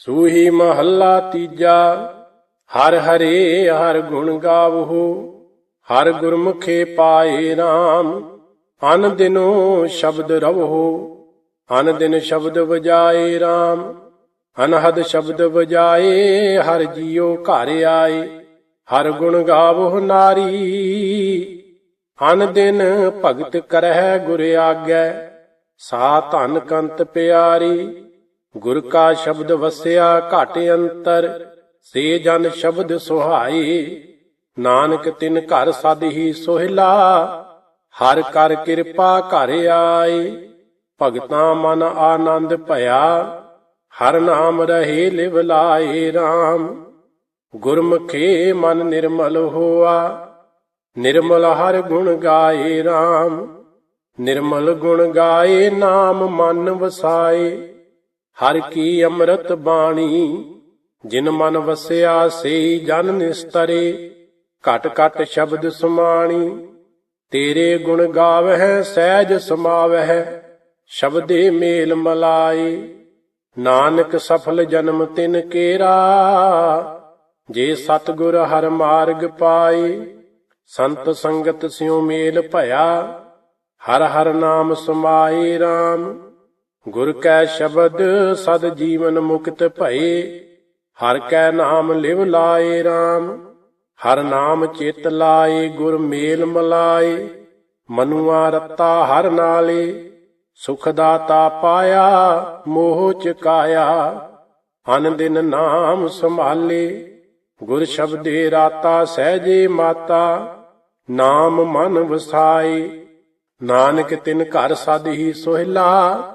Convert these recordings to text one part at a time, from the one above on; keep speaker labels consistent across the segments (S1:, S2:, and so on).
S1: ਸੂਹੀ ਮਹੱਲਾ ਤੀਜਾ, ਹਰ ਹਰੇ ਹਰ ਗੁਣ ਗਾਵਹੋ ਹਰ ਗੁਰਮੁਖੇ ਪਾਏ RAM ਅਨ ਦਿਨੋ ਸ਼ਬਦ ਰਵਹੋ ਅਨ ਦਿਨ ਸ਼ਬਦ ਵਜਾਏ RAM ਅਨਹਦ ਸ਼ਬਦ ਵਜਾਏ ਹਰ ਜੀਉ ਘਰ ਆਏ, ਹਰ ਗੁਣ ਗਾਵਹੁ ਨਾਰੀ, ਅਨ ਦਿਨ ਭਗਤ ਕਰਹਿ ਗੁਰ ਆਗੈ, ਸਾ ਧਨ ਕੰਤ ਪਿਆਰੀ ਗੁਰ ਕਾ ਸ਼ਬਦ ਵਸਿਆ ਘਾਟ ਅੰਤਰ, ਸੇ ਜਨ ਸ਼ਬਦ ਸੁਹਾਈ। ਨਾਨਕ ਤਿਨ ਘਰ ਸਦ ਹੀ ਸੋਹਿਲਾ, ਹਰ ਕਰ ਕਿਰਪਾ ਘਰ ਆਏ ਭਗਤਾਂ ਮਨ ਆਨੰਦ ਭਇਆ, ਹਰ ਨਾਮ ਰਹੇ ਲਿਵ ਲਾਏ RAM ਗੁਰਮੁਖੇ ਮਨ ਨਿਰਮਲ ਹੋਆ, ਨਿਰਮਲ ਹਰ ਗੁਣ ਗਾਏ RAM ਨਿਰਮਲ ਗੁਣ ਗਾਏ ਨਾਮ ਮਨ ਵਸਾਏ। ਹਰ ਕੀ ਅੰਮ੍ਰਿਤ ਬਾਣੀ, ਜਿਨ ਮਨ ਵਸਿਆ ਸੇ ਜਨ ਨਿਸਤਰੇ, ਘਟ ਘਟ ਸ਼ਬਦ ਸੁਮਾਣੀ। ਤੇਰੇ ਗੁਣ ਗਾਵਹਿ, ਸਹਿਜ ਸਮਾਵਹਿ, ਸ਼ਬਦੇ ਮੇਲ ਮਲਾਏ। ਨਾਨਕ ਸਫਲ ਜਨਮ ਤਿਨ ਕੇਰਾ, ਜੇ ਸਤਗੁਰ ਹਰ ਮਾਰਗ ਪਾਏ। ਸੰਤ ਸੰਗਤ ਸਿਉ ਮੇਲ ਭਇਆ, ਹਰ ਹਰ ਨਾਮ ਸਮਾਏ RAM ਗੁਰ ਕੈ ਸ਼ਬਦ ਸਦ ਜੀਵਨ ਮੁਕਤ ਭਏ, ਹਰ ਕੈ ਨਾਮ ਲਿਵ ਲਾਏ RAM ਹਰ ਨਾਮ ਚਿਤ ਲਾਏ ਗੁਰ ਮੇਲ ਮਲਾਏ, ਮਨੁਆ ਰਤਾ ਹਰ ਨਾਲੇ, ਸੁਖ ਦਾਤਾ ਪਾਇਆ ਮੋਹ ਚਕਾਇਆ, ਅਨ ਦਿਨ ਨਾਮ ਸੰਭਾਲੇ, ਗੁਰ ਸ਼ਬਦੇ ਰਾਤਾ ਸਹਜੇ ਮਾਤਾ, ਨਾਮ ਮਨ ਵਸਾਏ, ਨਾਨਕ ਤਿਨ ਘਰ ਸਦ ਹੀ ਸੋਹਿਲਾ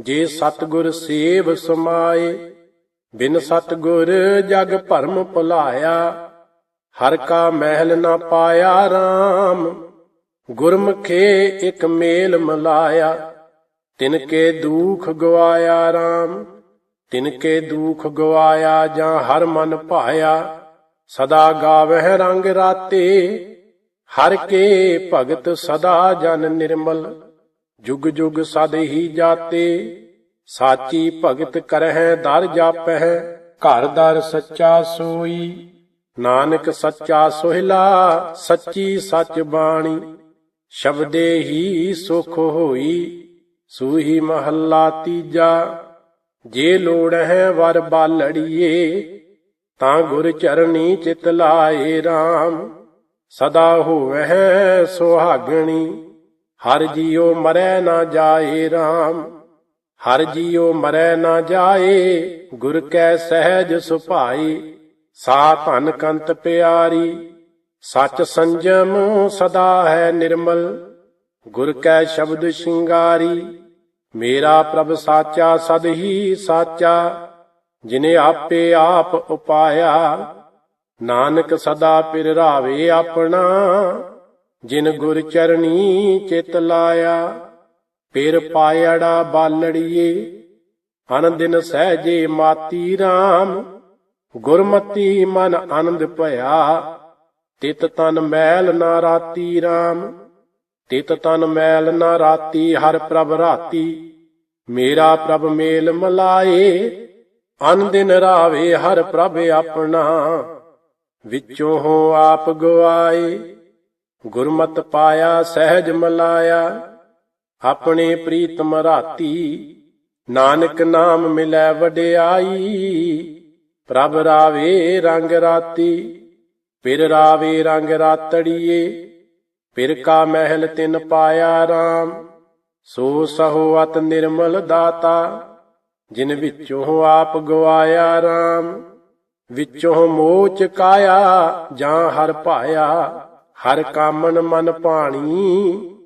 S1: ਜੇ ਸਤਗੁਰ ਸੇਵ ਸਮਾਏ, ਬਿਨ ਸਤਗੁਰ ਜਗ ਭਰਮ ਭੁਲਾਇਆ, ਹਰ ਕਾ ਮਹਿਲ ਨਾ ਪਾਇਆ RAM ਗੁਰਮੁਖੇ ਇਕ ਮੇਲ ਮਲਾਇਆ, ਤਿਨ ਕੇ ਦੁਖ ਗਵਾਇਆ RAM ਤਿਨ ਕੇ ਦੁਖ ਗਵਾਇਆ ਜਾਂ ਹਰ ਮਨ ਭਾਇਆ, ਸਦਾ ਗਾਵਹਿ ਰੰਗ ਰਾਤੇ, ਹਰ ਕੇ ਭਗਤ ਸਦਾ ਜਨ ਨਿਰਮਲ। ਜੁਗ ਜੁਗ ਸਦ ਹੀ ਜਾਤੇ, ਸਾਚੀ ਭਗਤ ਕਰਹਿ ਦਰ ਜਾਪਹਿ, ਘਰ ਦਰ ਸੱਚਾ ਸੋਈ। ਨਾਨਕ ਸੱਚਾ ਸੋਹਿਲਾ, ਸੱਚੀ ਸੱਚ ਬਾਣੀ। ਸ਼ਬਦੇ ਹੀ ਸੁਖ ਹੋਈ, ਸੂਹੀ ਮਹੱਲਾ ਤੀਜਾ। ਜੇ ਲੋੜ ਹੈ ਵਰ ਬਾਲੜੀਏ, ਤਾਂ ਗੁਰ ਚਰਣੀ ਚਿਤ ਲਾਏ RAM ਸਦਾ ਹੋਵਹਿ ਸੁਹਾਗਣੀ। ਹਰ ਜੀਉ ਮਰੈ ਨਾ ਜਾਏ RAM ਹਰ ਜੀਉ ਮਰੈ ਨਾ ਜਾਏ, ਗੁਰ ਕੈ ਸਹਿਜ ਸੁਭਾਈ ਸਾ ਧਨ ਕੰਤ ਪਿਆਰੀ, ਸਚ ਸੰਜਮ ਸਦਾ ਹੈ ਨਿਰਮਲ, ਗੁਰ ਕੈ ਸ਼ਬਦ ਸ਼ਿੰਗਾਰੀ, ਮੇਰਾ ਪ੍ਰਭ ਸਾਚਾ ਸਦ ਹੀ ਸਾਚਾ, ਜਿਨੇ ਆਪੇ ਆਪ ਉਪਾਇਆ, ਨਾਨਕ ਸਦਾ ਪਿਰ ਰਾਵੇ ਆਪਣਾ ਜਿਨ ਗੁਰ ਚਰਣੀ ਚਿਤ ਲਾਇਆ, ਫਿਰ ਪਾਇੜਾ ਬਾਲੜੀਏ ਅਨ ਦਿਨ ਸਹਜੇ ਮਾਤੀ RAM ਗੁਰਮਤੀ ਮਨ ਆਨੰਦ ਭਇਆ, ਤਿਤ ਤਨ ਮੈਲ ਨਾ ਰਾਤੀ RAM ਤਿਤ ਤਨ ਮੈਲ ਨਾ ਰਾਤੀ ਹਰ ਪ੍ਰਭ ਰਾਤੀ, ਮੇਰਾ ਪ੍ਰਭ ਮੇਲ ਮਲਾਏ ਅਨ ਦਿਨ ਰਾਵੇ ਹਰ ਪ੍ਰਭ ਆਪਣਾ, ਵਿੱਚੋਂ ਹੋ ਆਪ ਗਵਾਏ। ਗੁਰਮਤ ਪਾਇਆ, ਸਹਿਜ ਮਲਾਇਆ। ਆਪਣੇ ਪ੍ਰੀਤਮ ਰਾਤੀ ਨਾਨਕ ਨਾਮ ਮਿਲੈ ਵਡਿਆਈ। ਪ੍ਰਭ ਰਾਵੇ ਰੰਗ ਰਾਤੀ ਪਿਰ ਰਾਵੇ ਰੰਗ ਰਾਤੜੀਏ। ਪਿਰ ਕਾ ਮਹਿਲ ਤਿਨ ਪਾਇਆ RAM ਸੋ ਸਹੋ ਅਤ ਨਿਰਮਲ ਦਾਤਾ। ਜਿਨ ਵਿੱਚੋਂ ਆਪ ਗਵਾਇਆ RAM ਵਿੱਚੋਂ ਮੋਹ ਕਾਇਆ, ਜਾਂ ਹਰ ਭਾਇਆ ਹਰ ਕਾਮਨ ਮਨ ਪਾਣੀ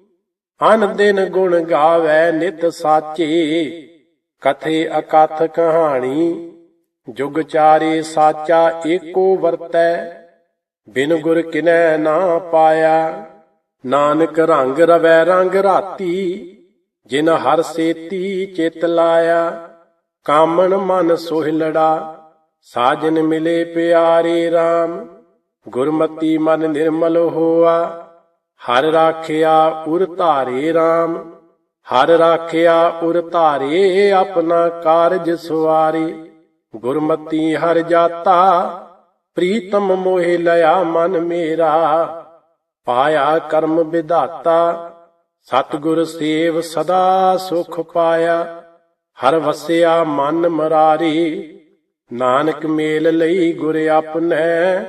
S1: ਅਨ ਦਿਨ ਗੁਣ ਗਾਵੇ ਨਿਤ ਸਾਚੇ, ਕਥੇ ਅਕਥ ਕਹਾਣੀ, ਜੁਗ ਚਾਰੇ ਸਾਚਾ ਏਕੋ ਵਰਤੈ, ਬਿਨ ਗੁਰ ਕਿਨੈ ਨਾ ਪਾਇਆ, ਨਾਨਕ ਰੰਗ ਰਵੈ ਰੰਗ ਰਾਤੀ, ਜਿਨ ਹਰ ਸੇਤੀ ਚਿਤ ਲਾਇਆ, ਕਾਮਣ ਮਨ ਸੋਹਿ ਲੜਾ, ਸਾਜਨ ਮਿਲੇ ਪਿਆਰੇ RAM ਗੁਰਮਤੀ ਮਨ ਨਿਰਮਲ ਹੋਆ। ਹਰ ਰਾਖਿਆ ਉਰ ਧਾਰੇ RAM ਹਰ ਰਾਖਿਆ ਉਰ ਧਾਰੇ ਆਪਣਾ ਕਾਰਜ ਸੁਆਰੇ ਗੁਰਮਤੀ ਹਰ ਜਾਤਾ, ਪ੍ਰੀਤਮ ਮੋਹਿ ਲਿਆ ਮਨ ਮੇਰਾ। ਪਾਇਆ ਕਰਮ ਵਿਧਾਤਾ, ਸਤਿਗੁਰ ਸੇਵ ਸਦਾ ਸੁਖ ਪਾਇਆ। ਹਰ ਵਸਿਆ ਮਨ ਮਰਾਰੀ, ਨਾਨਕ ਮੇਲ ਲਈ ਗੁਰ ਆਪਣੈ।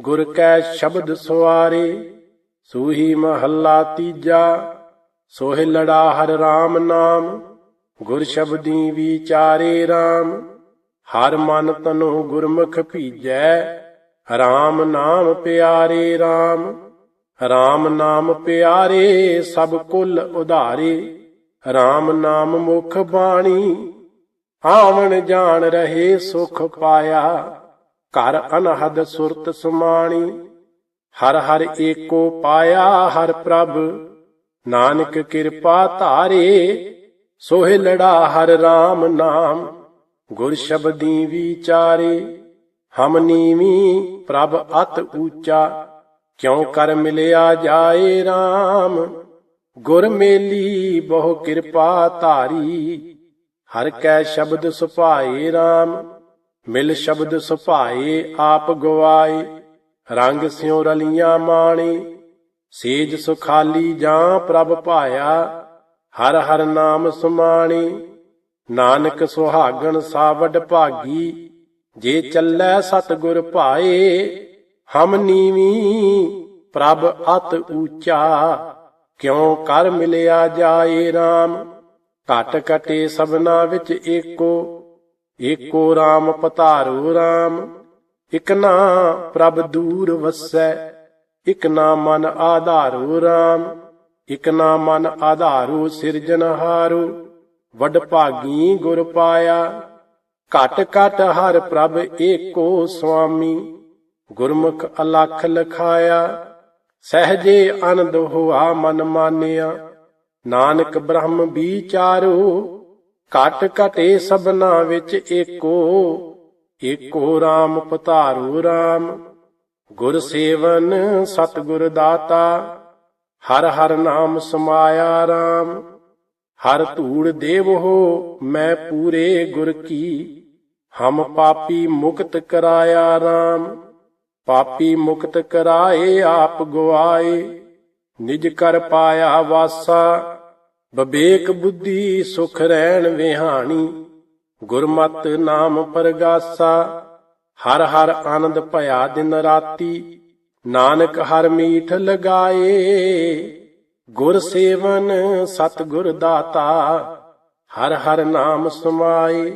S1: ਗੁਰ ਕੈ ਸ਼ਬਦ ਸੁਆਰੇ ਸੂਹੀ ਮਹੱਲਾ ਤੀਜਾ, ਸੋਹਿ ਲੜਾ ਹਰ RAM ਨਾਮ, ਗੁਰ ਸ਼ਬਦੀ ਵਿਚਾਰੇ RAM ਹਰ ਮਨ ਤਨੋ ਗੁਰਮੁਖ ਭੀਜੈ RAM ਨਾਮ ਪਿਆਰੇ RAM RAM ਨਾਮ ਪਿਆਰੇ ਸਭ ਕੁਲ ਉਧਾਰੇ RAM ਨਾਮ ਮੁਖ ਬਾਣੀ, ਆਵਣ ਜਾਣ ਰਹੇ ਸੁਖ ਪਾਇਆ। ਘਰ ਅਨਹਦ ਸੁਰਤ ਸਮਾਣੀ। ਹਰ ਹਰ ਏਕੋ ਪਾਇਆ ਹਰ ਪ੍ਰਭ। ਨਾਨਕ ਕਿਰਪਾ ਧਾਰੇ, ਸੋਹਿ ਲੜਾ ਹਰ RAM ਨਾਮ। ਗੁਰ ਸ਼ਬਦੀ ਵਿਚਾਰੇ, ਹਮ ਨੀਵੀ ਪ੍ਰਭ ਅਤ ਊਚਾ। ਕਿਉ ਕਰ ਮਿਲਿਆ ਜਾਏ RAM ਗੁਰ ਮੇਲੀ ਬਹੁ ਕਿਰਪਾ ਧਾਰੀ। ਹਰ ਕੈ ਸ਼ਬਦ ਸੁਭਾਏ RAM ਮਿਲ ਸ਼ਬਦ ਸੁਭਾਏ ਆਪ ਗਵਾਏ, ਰੰਗ ਸਿਉ ਰਲੀਆਂ ਮਾਣੀ, ਸੇਜ ਸੁਖਾਲੀ ਜਾਂ ਪ੍ਰਭ ਪਾਇਆ ਹਰ ਹਰ ਨਾਮ ਸੁਮਾਣੀ। ਨਾਨਕ ਸੁਹਾਗਣ ਸਾਵਡ ਭਾਗੀ, ਜੇ ਚੱਲੈ ਸਤਿਗੁਰ ਭਾਏ, ਹਮ ਨੀਵੀ ਪ੍ਰਭ ਅਤ ਊਚਾ। ਕਿਉ ਕਰ ਮਿਲਿਆ ਜਾਏ RAM ਘਟ ਘਟੇ ਸਭਨਾ ਵਿੱਚ ਏਕੋ ਏਕੋ RAM ਪਤਾਰੂ RAM ਇਕ ਨਾ ਪ੍ਰਭ ਦੂਰ ਵਸੈ, ਇਕ ਨਾ ਮਨ ਆਧਾਰੂ RAM ਇਕ ਨਾ ਮਨ ਆਧਾਰੂ ਸਿਰਜਨਹਾਰੂ ਵਡ ਭਾਗੀ ਗੁਰ ਪਾਇਆ, ਘਟ ਘਟ ਹਰ ਪ੍ਰਭ ਏਕੋ ਸੁਆਮੀ ਗੁਰਮੁਖ ਅਲਖ ਲਖਾਇਆ, ਸਹਜੇ ਆਨੰਦ ਹੋਆ ਮਨ ਮਾਨਿਆ, ਨਾਨਕ ਬ੍ਰਹਮ ਵਿਚਾਰੋ ਘਟ ਘਟੇ ਸਭਨਾ ਵਿੱਚ ਏਕੋ ਏਕੋ RAM ਪਤਾਰੂ RAM ਗੁਰ ਸੇਵਨ ਸਤਿਗੁਰ ਦਾਤਾ, ਹਰ ਹਰ ਨਾਮ ਸਮਾਇਆ RAM ਹਰ ਧੂੜ ਦੇਵ ਹੋ, ਮੈਂ ਪੂਰੇ ਗੁਰ ਕੀ। ਹਮ ਪਾਪੀ ਮੁਕਤ ਕਰਾਇਆ RAM ਪਾਪੀ ਮੁਕਤ ਕਰਾਏ, ਆਪ ਗਵਾਏ ਨਿਜ ਕਰ ਪਾਇਆ ਵਾਸਾ ਬਬੇਕ ਬੁੱਧੀ ਸੁਖ ਰਹਿਣ ਵਿਹਾਣੀ, ਗੁਰਮਤ ਨਾਮ ਪਰਗਾਸਾ, ਹਰ ਹਰ ਆਨੰਦ ਭਇਆ ਦਿਨ ਰਾਤੀ, ਨਾਨਕ ਹਰ ਮੀਠ ਲਗਾਏ। ਗੁਰ ਸੇਵਨ ਸਤ ਗੁਰ ਦਾਤਾ, ਹਰ ਹਰ ਨਾਮ ਸਮਾਏ।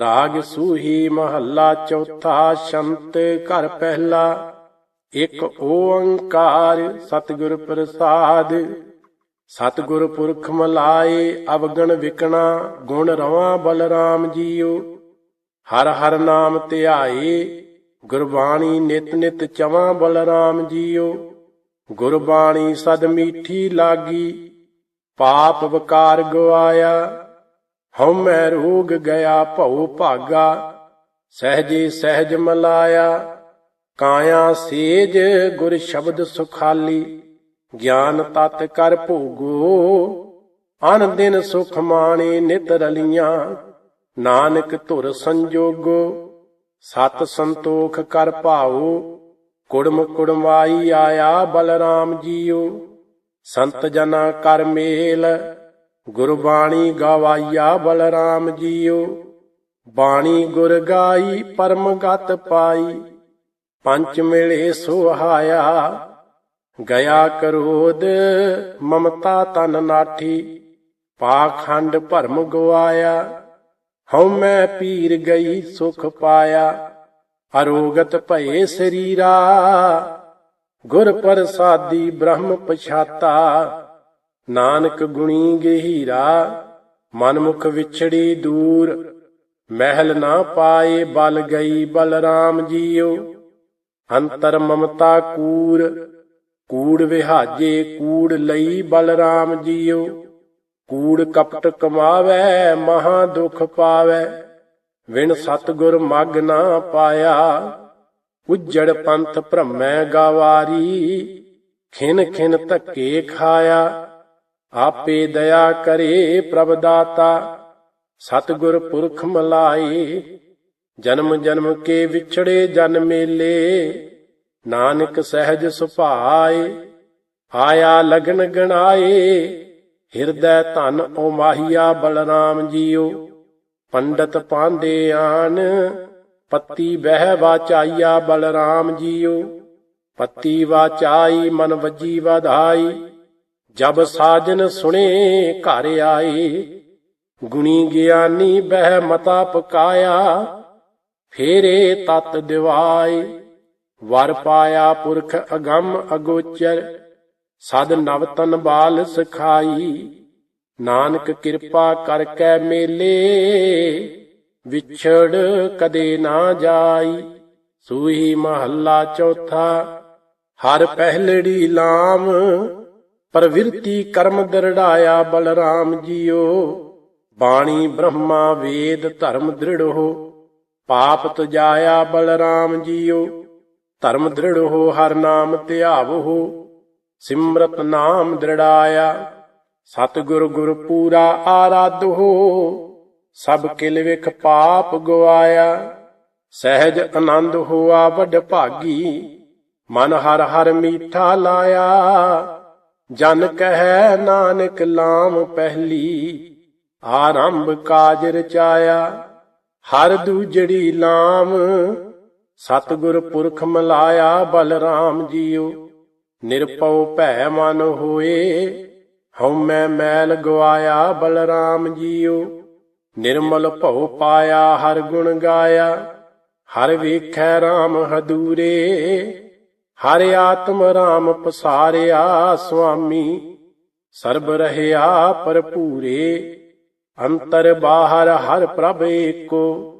S1: ਰਾਗ ਸੂਹੀ ਮਹੱਲਾ ਚੌਥਾ ਸ਼ੰਤ ਘਰ ਪਹਿਲਾ, ਇੱਕ ਓੰਕਾਰ ਸਤਿਗੁਰ ਪ੍ਰਸਾਦ। ਸਤਿਗੁਰ ਪੁਰਖ ਮਲਾਏ, ਅਵਗਣ ਵਿਕਣਾ, ਗੁਣ ਰਵਾਂ ਬਲਰਾਮ ਜੀਓ। ਹਰ ਹਰ ਨਾਮ ਧਿਆਏ, ਗੁਰਬਾਣੀ ਨਿਤ ਨਿਤ ਚਵਾਂ ਬਲਰਾਮ ਜੀਓ। ਗੁਰਬਾਣੀ ਸਦ ਮੀਠੀ ਲਾਗੀ, ਪਾਪ ਵਕਾਰ ਗਵਾਇਆ। ਹਉ ਮੈਂ ਰੋਗ ਗਿਆ, ਭਉ ਭਾਗਾ, ਸਹਜੇ ਸਹਿਜ ਮਲਾਇਆ। ਕਾਇਆ ਸੇਜ ਗੁਰ ਸ਼ਬਦ ਸੁਖਾਲੀ ਗਿਆਨ ਤਤ ਕਰ ਭੋਗੋ, ਅਨ ਦਿਨ ਸੁਖ ਮਾਣੇ ਨਿਤ ਰਲੀਆਂ। ਨਾਨਕ ਧੁਰ ਸੰਜੋਗੋ, ਸਤ ਸੰਤੋਖ ਕਰ ਭਾਉ ਕੁੜਮ ਕੁੜਮਾਈ ਆਇਆ ਬਲਰਾਮ ਜੀਓ। ਸੰਤ ਜਨਾ ਕਰ ਮੇਲ, ਗੁਰਬਾਣੀ ਗਵਾਈਆ ਬਲਰਾਮ ਜੀਓ। ਬਾਣੀ ਗੁਰ ਗਾਈ, ਪਰਮ ਗਤ ਪਾਈ। ਪੰਚ ਮਿਲੇ ਸੁਹਾਇਆ ਗਿਆ ਕਰੋਧ, ਮਮਤਾ ਤਨ ਨਾਠੀ, ਪਾਖੰਡ ਭਰਮ ਗਵਾਇਆ। ਹਉ ਮੈਂ ਪੀਰ ਗਈ ਸੁਖ ਪਾਇਆ, ਅਰੋਗਤ ਭਏ ਸਰੀਰਾ। ਗੁਰ ਪ੍ਰਸਾਦੀ ਬ੍ਰਹਮ ਪਛਾਤਾ, ਨਾਨਕ ਗੁਣੀ ਗਹੀਰਾ। ਮਨਮੁਖ ਵਿਛੜੀ ਦੂਰ, ਮਹਿਲ ਨਾ ਪਾਏ ਬਲ ਗਈ ਬਲਰਾਮ ਜੀਓ। ਅੰਤਰ ਮਮਤਾ ਕੂਰ ਕੂੜ ਵਿਹਾਜੇ, ਕੂੜ ਲਈ ਬਲਰਾਮ ਜੀਓ। ਕੂੜ ਕਪਟ ਕਮਾਵੇ, ਮਹਾ ਦੁਖ ਪਾਵੇ। ਵਿਣ ਸਤਗੁਰ ਮਗ ਨਾ ਪਾਇਆ। ਉਜੜ ਪੰਥ ਭ੍ਰਮੈ ਗਾਵਾਰੀ। ਖਿਨ ਖਿਨ ਧੱਕੇ ਖਾਇਆ। ਆਪੇ ਦਇਆ ਕਰੇ ਪ੍ਰਭ ਦਾਤਾ। ਸਤਗੁਰ ਪੁਰਖ ਮਲਾਏ। ਜਨਮ ਜਨਮ ਕੇ ਵਿਛੜੇ ਜਨ ਮੇਲੇ। ਨਾਨਕ ਸਹਿਜ ਸੁਭਾਏ, ਆਇਆ ਲਗਨ ਗਣਾਏ, ਹਿਰਦੈ ਧਨ ਓ ਮਾਹੀਆ ਬਲਰਾਮ ਜੀਓ। ਪੰਡਤ ਪਾਂਦੇ ਆਨ, ਪੱਤੀ ਬਹਿ ਵਾਚਾਈਆ ਬਲਰਾਮ ਜੀਓ। ਪੱਤੀ ਵਾਚਾਈ ਮਨ ਵੱਜੀ ਵਧਾਈ, ਜਬ ਸਾਜਨ ਸੁਣੇ ਘਰ ਆਏ। ਗੁਣੀ ਗਿਆਨੀ ਬਹਿ ਮਤਾ ਪਕਾਇਆ, ਫੇਰੇ ਤਤ ਦਿਵਾਏ। ਵਰ ਪਾਇਆ ਪੁਰਖ ਅਗੰਮ ਅਗੋਚਰ, ਸਦ ਨਵਤਨ ਬਾਲ ਸਖਾਈ। ਨਾਨਕ ਕਿਰਪਾ ਕਰ ਕੈ ਮੇਲੇ, ਵਿਛੜ ਕਦੇ ਨਾ ਜਾਈ। ਸੂਹੀ ਮਹੱਲਾ ਚੌਥਾ, ਹਰ ਪਹਿਲੜੀ ਲਾਮ। ਪ੍ਰਵਿਰਤੀ ਕਰਮ ਦਰੜਾਇਆ ਬਲਰਾਮ ਜੀਓ। ਬਾਣੀ ਬ੍ਰਹਮਾ ਵੇਦ ਧਰਮ ਦ੍ਰਿੜ। ਹੋ ਪਾਪ ਤਜਾਇਆ ਬਲਰਾਮ ਜੀਓ। ਧਰਮ ਦ੍ਰਿੜ ਹੋ ਹਰ ਨਾਮ ਧਿਆਵੋ ਸਿਮਰਤ ਨਾਮ ਦ੍ਰਿੜਾਇਆ। ਸਤਿਗੁਰ ਗੁਰ ਪੂਰਾ ਆਰਾਧੋ ਸਭ ਕਿਲ ਵਿਖ ਪਾਪ ਗਵਾਇਆ। ਸਹਿਜ ਆਨੰਦ ਹੋਆ ਵੱਡ ਭਾਗੀ, ਮਨ ਹਰ ਹਰ ਮੀਠਾ ਲਾਇਆ। ਜਨ ਕਹੈ ਨਾਨਕ ਲਾਮ ਪਹਿਲੀ, ਆਰੰਭ ਕਾਜ ਰਚਾਇਆ ਹਰ ਦੂਜੜੀ ਲਾਮ ਸਤਿਗੁਰ ਪੁਰਖ ਮਲਾਇਆ ਬਲਰਾਮ ਜੀਓ। ਨਿਰਪਉ ਭੈ ਮਨ ਹੋਏ। ਹਉਮੈ ਮੈਲ ਗਵਾਇਆ ਬਲਰਾਮ ਜੀਓ। ਨਿਰਮਲ ਭਉ ਪਾਇਆ ਹਰ ਗੁਣ ਗਾਇਆ। ਹਰ ਵੇਖੈ RAM ਹਦੂਰੇ। ਹਰ ਆਤਮ RAM ਪਸਾਰਿਆ ਸੁਆਮੀ। ਸਰਬ ਰਹਿਆ ਭਰਪੂਰੇ। ਅੰਤਰ ਬਾਹਰ ਹਰ ਪ੍ਰਭ ਏਕੋ।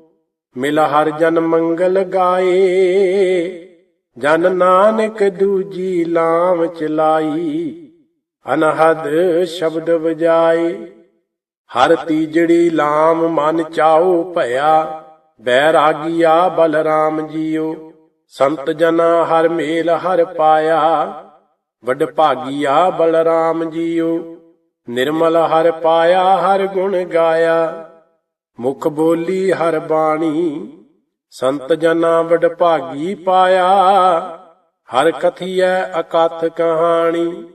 S1: ਮਿਲ ਹਰ ਜਨ ਮੰਗਲ ਗਾਏ। ਜਨ ਨਾਨਕ ਦੂਜੀ ਲਾਮ ਚਲਾਈ ਅਨਹਦ ਸ਼ਬਦ ਵਜਾਏ। ਹਰ ਤੀਜੜੀ ਲਾਮ ਮਨ ਚਾਉ ਭਇਆ। ਬੈਰਾਗੀਆ ਬਲਰਾਮ ਜੀਓ। ਸੰਤ ਜਨਾ ਹਰ ਮੇਲ ਹਰ ਪਾਇਆ। ਵੱਡ ਭਾਗੀਆ ਬਲਰਾਮ ਜੀਓ। ਨਿਰਮਲ ਹਰ ਪਾਇਆ, ਹਰ ਗੁਣ ਗਾਇਆ। ਮੁਖ ਬੋਲੀ ਹਰ ਬਾਣੀ, ਸੰਤ ਜਨਾ ਵਡ ਭਾਗੀ ਪਾਇਆ। ਹਰ ਕਥੀਐ ਅਕਥ ਕਹਾਣੀ,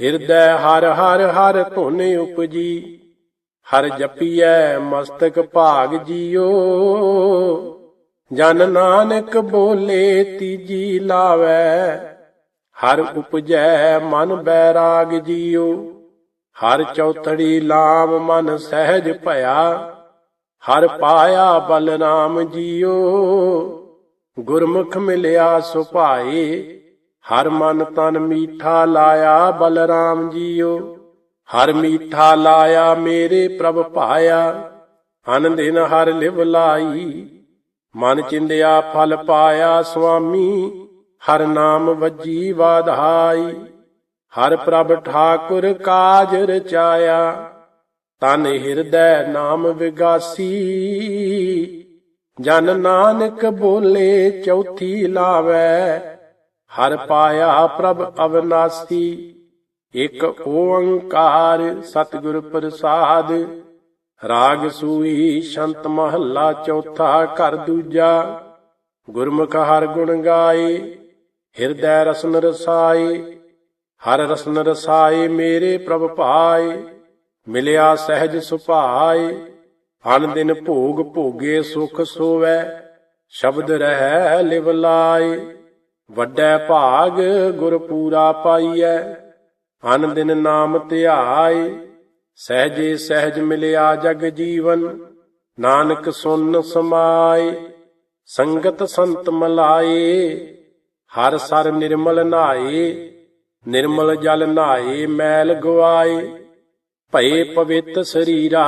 S1: ਹਿਰਦੈ ਹਰ ਹਰ ਹਰ ਧੁਨ ਉਪਜੀ। ਹਰ ਜਪੀਐ ਮਸਤਕ ਭਾਗ ਜੀਓ। ਜਨ ਨਾਨਕ ਬੋਲੇ ਤੀਜੀ ਲਾਵੈ। ਹਰ ਉਪਜੈ ਮਨ ਬੈਰਾਗ ਜੀਓ। ਹਰ ਚੌਥੜੀ ਲਾਮ ਮਨ ਸਹਿਜ ਭਇਆ। ਹਰ ਪਾਇਆ ਬਲਰਾਮ ਜੀਓ। ਗੁਰਮੁਖ ਮਿਲਿਆ ਸੁਭਾਏ ਹਰ ਮਨ ਤਨ ਮੀਠਾ ਲਾਇਆ ਬਲਰਾਮ ਜੀਓ। ਹਰ ਮੀਠਾ ਲਾਇਆ ਮੇਰੇ ਪ੍ਰਭ ਭਾਇਆ। ਅਨ ਦਿਨ ਹਰ ਲਿਵ ਲਾਈ। ਮਨ ਚਿੰਦਿਆ ਫਲ ਪਾਇਆ ਸੁਆਮੀ। ਹਰ ਨਾਮ ਵੱਜੀ ਵਾਧਾਈ। ਹਰ ਪ੍ਰਭ ਠਾਕੁਰ ਕਾਜ ਰਚਾਇਆ। ਤਨ ਹਿਰਦੈ ਨਾਮ ਵਿਗਾਸੀ। ਜਨ ਨਾਨਕ ਬੋਲੇ ਚੌਥੀ ਲਾਵੈ। ਹਰ ਪਾਇਆ ਪ੍ਰਭ ਅਵਨਾਸੀ। ਇਕ ਓੰਕਾਰ ਸਤਿਗੁਰ ਪ੍ਰਸਾਦ। ਰਾਗ ਸੂਈ ਸ਼ੰਤ ਮਹੱਲਾ ਚੌਥਾ ਘਰ ਦੂਜਾ। ਗੁਰਮੁਖ ਹਰ ਗੁਣ ਗਾਏ, ਹਿਰਦੈ ਰਸਨ ਰਸਾਏ। ਹਰ ਰਸਨ ਰਸਾਏ ਮੇਰੇ ਪ੍ਰਭ ਭਾਏ। ਮਿਲਿਆ ਸਹਿਜ ਸੁਭਾਏ ਅਨ ਦਿਨ ਭੋਗ ਭੋਗੇ ਸੁਖ ਸੋਵੈ। ਸ਼ਬਦ ਰਹਿ ਲਿਵ ਲਾਏ। ਵੱਡੈ ਭਾਗ ਗੁਰ ਪੂਰਾ ਪਾਈਐ। ਅਨ ਦਿਨ ਨਾਮ ਧਿਆਏ। ਸਹਿਜੇ ਸਹਿਜ ਮਿਲਿਆ ਜਗ ਜੀਵਨ। ਨਾਨਕ ਸੁਨ ਸਮਾਏ। ਸੰਗਤ ਸੰਤ ਮਲਾਏ। ਹਰ ਸਰ ਨਿਰਮਲ ਨਾਏ। ਨਿਰਮਲ ਜਲ ਨਾਏ, ਮੈਲ ਗਵਾਏ। ਭਏ ਪਵਿੱਤ ਸਰੀਰਾ,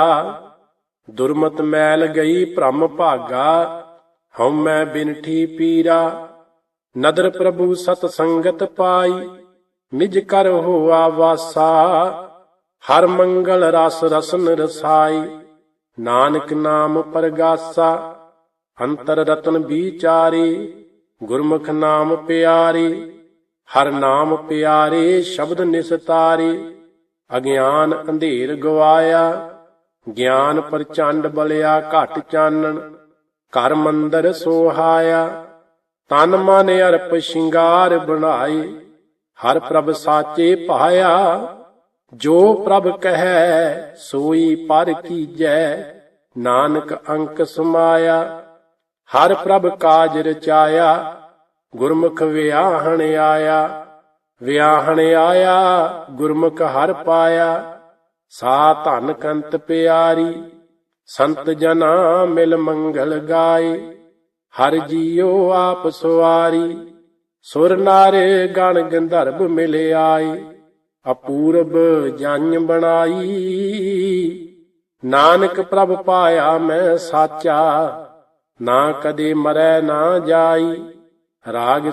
S1: ਦੁਰਮਤ ਮੈਲ ਗਈ ਭ੍ਰਮ ਭਾਗਾ ਹਉਮੈ ਬਿਨਠੀ ਪੀਰਾ। ਨਦਰ ਪ੍ਰਭੂ ਸਤ ਸੰਗਤ ਪਾਈ, ਨਿਜ ਕਰ ਹੋਆ ਵਾਸਾ। ਹਰ ਮੰਗਲ ਰਸ ਰਸਨ ਰਸਾਈ, ਨਾਨਕ ਨਾਮ ਪਰਗਾਸਾ। ਅੰਤਰ ਰਤਨ ਵਿਚਾਰੇ, ਗੁਰਮੁਖ ਨਾਮ ਪਿਆਰੀ। ਹਰ ਨਾਮ ਪਿਆਰੇ ਸ਼ਬਦ ਨਿਸਤਾਰੀ। ਅਗਿਆਨ ਅੰਧੇਰ ਗਵਾਇਆ, ਗਿਆਨ ਪ੍ਰਚੰਡ ਬਲਿਆ ਘਟ ਚਾਨਣ, ਘਰ ਮੰਦਰ ਸੋਹਾਇਆ, ਤਨ ਮਨ ਅਰਪ ਸ਼ਿੰਗਾਰ ਬਣਾਏ, ਹਰ ਪ੍ਰਭ ਸਾਚੇ ਪਾਇਆ ਜੋ ਪ੍ਰਭ ਕਹੈ ਸੋਈ ਪਰ ਕੀਜੈ, ਨਾਨਕ ਅੰਕ ਸਮਾਇਆ, ਹਰ ਪ੍ਰਭ ਕਾਜ ਰਚਾਇਆ, ਗੁਰਮੁਖ ਵਿਆਹਣ ਆਇਆ ਵਿਆਹਣ ਆਇਆ, ਗੁਰਮੁਖ ਹਰ ਪਾਇਆ, ਸਾ ਧਨ ਕੰਤ ਪਿਆਰੀ, ਸੰਤ ਜਨਾ ਮਿਲ ਮੰਗਲ ਗਾਏ, ਹਰ ਜੀਓ ਆਪ ਸਵਾਰੀ, ਸੁਰ ਨਾਰੇ ਗਣ ਗੰਧਰਬ ਮਿਲ ਆਏ, ਅਪੂਰਬ ਜਨ ਬਣਾਈ, ਨਾਨਕ ਪ੍ਰਭ ਪਾਇਆ ਮੈਂ ਸਾਚਾ, ਨਾ ਕਦੇ ਮਰੈ ਨਾ ਜਾਈ, ਰਾਗ